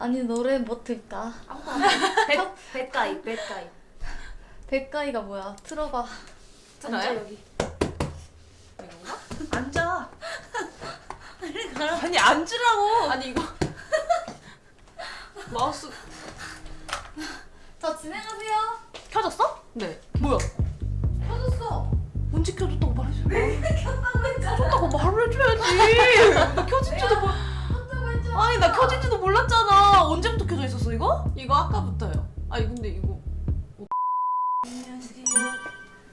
아니 노래 뭐 틀까? 뱃, 뱃가이, 뱃가이. 백가이가 뭐야? 틀어봐. 앉아, 여기. 이건가? 앉아. 아니, 앉으라고! 아니 이거 있었어 이거? 이거 아까부터요. 아니 근데 이거.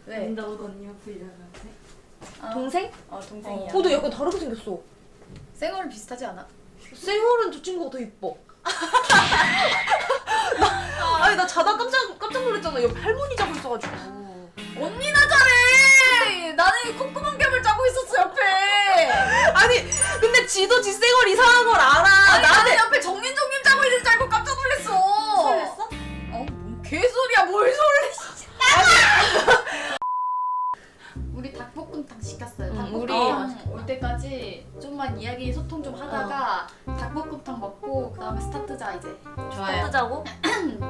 왜? 윈도우 언니가 불려놨네. 아, 동생? 어 동생이야. 어, 너 약간 다르게 생겼어. 생얼 비슷하지 않아? 쌩얼은 저 친구가 더 이뻐. 나, 아니 나 자다 깜짝 깜짝 놀랐잖아. 옆에 할머니 자고 있어가지고. 언니나 잘해. 나는 꼼꼼한 겹을 짜고 있었어 옆에. 아니 근데 지도 지 쌩얼 이상한 걸 알아. 아니 나는 나한테 옆에 정민정민 소리야 뭘 씨. 우리 닭볶음탕 시켰어요. 응, 닭볶음탕 우리 올 때까지 좀만 이야기 소통 좀 하다가 닭볶음탕 먹고 그다음에 스타트자 이제. 좋아요. 뜨자고?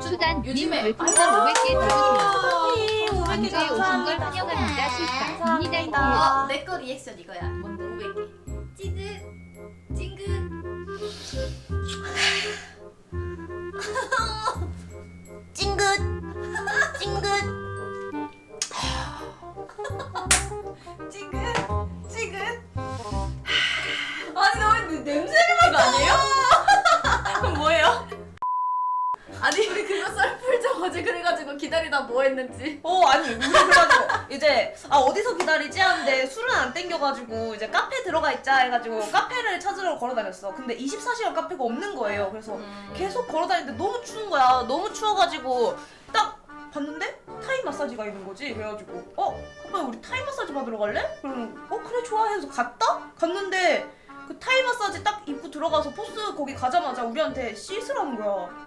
수단 요즘에 님 별풍선 500개 들어주세요. 이 언제 오신 걸 환영합니다. 감사합니다. 입니다. 어, 내거 리액션 이거야. 뭔데? 500개. 찌긋 찡긋. 찡긋! 어제 그래가지고 기다리다 뭐 했는지. 어 아니 우리 그래가지고 이제 아 어디서 기다리지? 하는데 술은 안 땡겨가지고 이제 카페 들어가 있자 해가지고 카페를 찾으러 걸어다녔어. 근데 24시간 카페가 없는 거예요. 그래서 계속 걸어다니는데 너무 추운 거야. 너무 추워가지고 딱 봤는데 타이 마사지가 있는 거지? 그래가지고 어 아빠 우리 타이 마사지 받으러 갈래? 그러면 어 그래 좋아. 해서 갔다? 갔는데 그 타이 마사지 딱 입고 들어가서 포스 거기 가자마자 우리한테 씻으라는 거야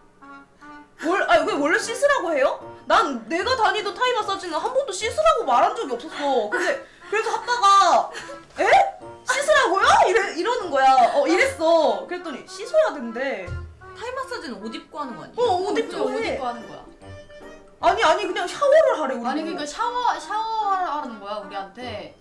월, 아니 왜 원래 씻으라고 해요? 난 내가 다니던 타이 마사지는 한 번도 씻으라고 말한 적이 없었어. 근데 그래서 아빠가 에? 씻으라고요? 이래 이러는 거야. 어 이랬어. 그랬더니 씻어야 된대. 타이 마사지는 옷 입고 하는 거 아니에요? 어옷 입고 옷 해. 입고 하는 거야. 아니 아니 그냥 샤워를 하래 우리. 아니 그러니까 샤워 샤워하라는 거야 우리한테.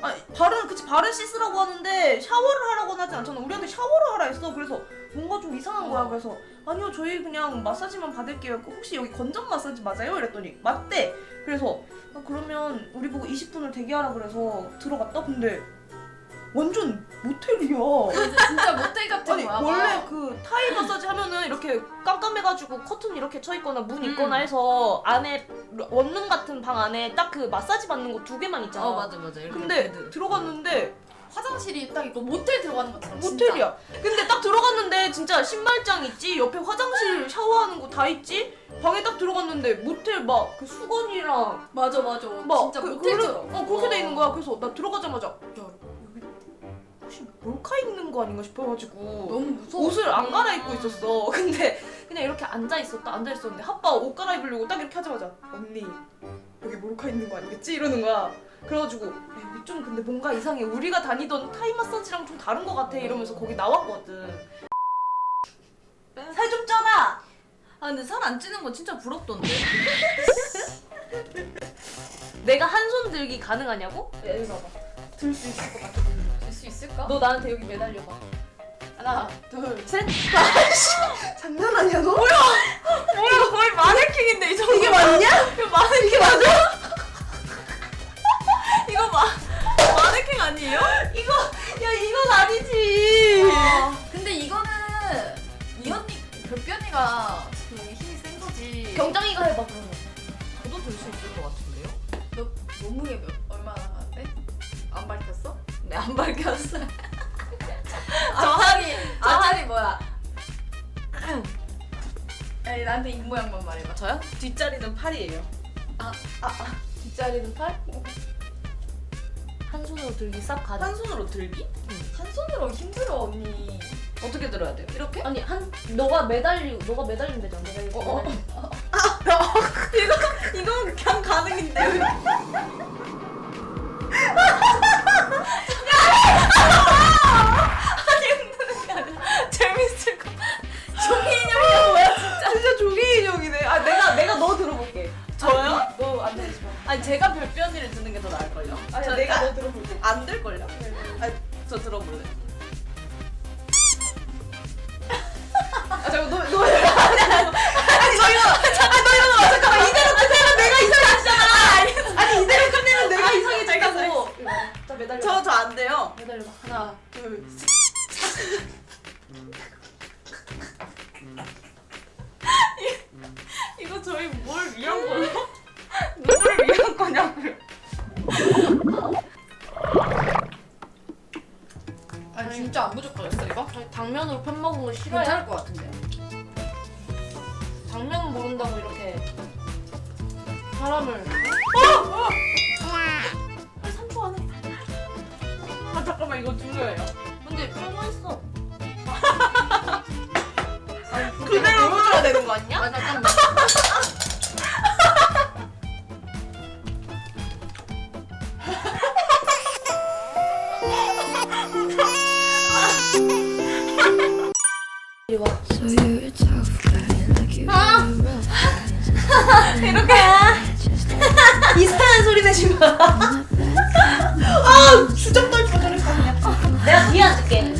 아니 발은 그치 발은 씻으라고 하는데 샤워를 하라고는 하지 않잖아. 우리한테 샤워를 하라 했어. 그래서 뭔가 좀 이상한 거야. 어. 그래서 아니요 저희 그냥 마사지만 받을게요. 혹시 여기 건전 마사지 맞아요? 이랬더니 맞대. 그래서 아, 그러면 우리 보고 20분을 대기하라 그래서 들어갔다. 근데 완전 모텔이야. 진짜 모텔 같은 아니 거야. 원래 그 타이 마사지 하면은 이렇게 깜깜해가지고 커튼 이렇게 쳐 있거나 문 음. 있거나 해서 안에 원룸 같은 방 안에 딱 그 마사지 받는 거 두 개만 있잖아. 어, 맞아, 맞아. 이렇게 근데 베드. 들어갔는데 화장실이 딱 있고 모텔 들어가는 것처럼. 진짜. 모텔이야. 근데 딱 들어갔는데 진짜 신발장 있지, 옆에 화장실 샤워하는 거 다 있지. 방에 딱 들어갔는데 모텔 막 그 수건이랑 맞아 맞아. 막 진짜 그, 모텔처럼. 그래- 어 그렇게 돼 있는 거야. 그래서 나 들어가자마자 야 혹시 몰카 있는 거 아닌가 싶어가지고 너무 무서워. 옷을 안 갈아입고 있었어. 근데 그냥 이렇게 앉아 있었다 앉아 있었는데 아빠 옷 갈아입으려고 딱 이렇게 하자마자 언니 여기 몰카 있는 거 아니겠지 이러는 거야. 그래가지고 야, 여기 좀 근데 뭔가 이상해. 우리가 다니던 타이 마사지랑 좀 다른 것 같아 이러면서 거기 나왔거든. 살 좀 쪄라. 아, 근데 살 안 찌는 거 진짜 부럽던데. 내가 한 손 들기 가능하냐고? 야, 여기 봐봐. 들 수 있을 것 같아. 있을까? 너 나한테 여기 매달려봐. 하나 둘. 셋. 아씨, 장난하냐 너? 뭐야? 뭐야, 거의 마네킹인데, 이 정도. 이게 맞냐? 이거 마네킹 이게 맞아? 이거 마, 마네킹 아니에요? 이거 야 이건 아니지. 아, 근데 이거는 이 언니 별비 언니가 그 힘이 센 거지. 경장이가 해봐 그러면. 저도 들 수 있을 것 같은데요? 너 몸무게 몇 얼마나? 네, 안. 저하기 저 저하기 뭐야? 아니 나한테 입 모양만 말해봐. 저요? 뒷자리는 팔이에요. 뒷자리는 팔? 한 손으로 들기 싹 가능. 한 손으로 들기? 한 손으로 힘들어 언니. 어떻게 들어야 돼요? 이렇게? 아니 한 너가 매달리고 너가 매달리면 되잖아. 내가 이렇게. 어, 어. 아니 제가 언니를 듣는 게 더 나을걸요? 아니 저- 내가 아, 너 들어볼게. 안 될걸요? 아니 저 들어볼래 아 잠깐 너 너. 아니 너 이거 아니 너 이거 잠깐만 이대로 끝내면 내가 이상해지잖아. 아니 이대로 끝내면 내가 이상해진다고. 자 매달려. 저 저 안 돼요 매달려. 하나 둘. 이거 저희 뭘 위한 거예요? 위한 거냐고요 아니 진짜 안 부족하겠어 이거? 저희 당면으로 편 먹은 거 싫어요? 괜찮을 것 같은데요? 당면 모른다고 이렇게 사람을. 한 3초 안에. 아 잠깐만 이거 중요해요 근데 평화했어. 그대로 보여줘야 되는 거 아니야? 아 잠깐만 이렇게 아! 이상한 소리 내지 마. 아, 주정 떨지 마. 내가 뒤에 앉을게.